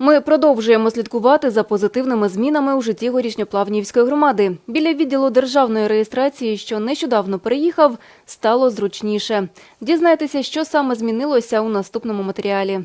Ми продовжуємо слідкувати за позитивними змінами у житті горішньоплавнівської громади. Біля відділу державної реєстрації, що нещодавно переїхав, стало зручніше. Дізнайтеся, що саме змінилося у наступному матеріалі.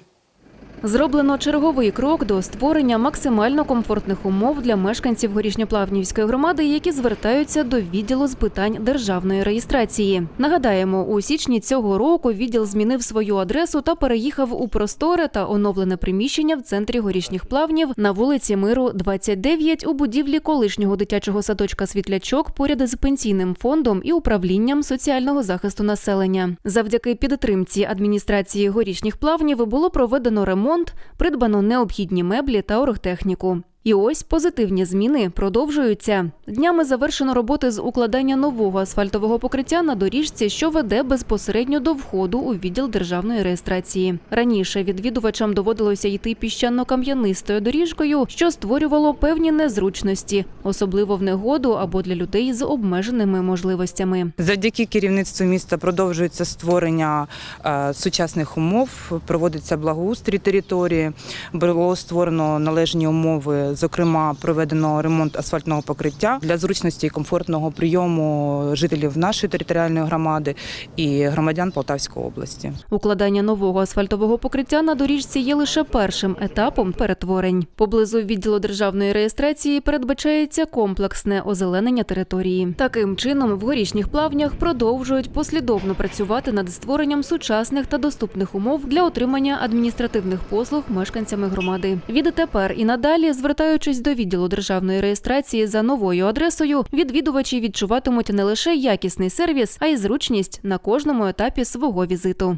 Зроблено черговий крок до створення максимально комфортних умов для мешканців горішньоплавнівської громади, які звертаються до відділу з питань державної реєстрації. Нагадаємо, у січні цього року відділ змінив свою адресу та переїхав у просторе та оновлене приміщення в центрі горішніх плавнів на вулиці Миру, 29 у будівлі колишнього дитячого садочка Світлячок поряд з пенсійним фондом і управлінням соціального захисту населення. Завдяки підтримці адміністрації горішніх плавнів було проведено ремонт, придбано необхідні меблі та оргтехніку. І ось позитивні зміни продовжуються. Днями завершено роботи з укладання нового асфальтового покриття на доріжці, що веде безпосередньо до входу у відділ державної реєстрації. Раніше відвідувачам доводилося йти піщано-кам'янистою доріжкою, що створювало певні незручності, особливо в негоду або для людей з обмеженими можливостями. Завдяки керівництву міста продовжується створення е, сучасних умов, проводиться благоустрій території, було створено належні умови, зокрема, проведено ремонт асфальтного покриття для зручності і комфортного прийому жителів нашої територіальної громади і громадян Полтавської області. Укладання нового асфальтового покриття на доріжці є лише першим етапом перетворень. Поблизу відділу державної реєстрації передбачається комплексне озеленення території. Таким чином, в горішніх плавнях продовжують послідовно працювати над створенням сучасних та доступних умов для отримання адміністративних послуг мешканцями громади. Відтепер і надалі, звертаючись до відділу державної реєстрації за новою адресою, відвідувачі відчуватимуть не лише якісний сервіс, а й зручність на кожному етапі свого візиту.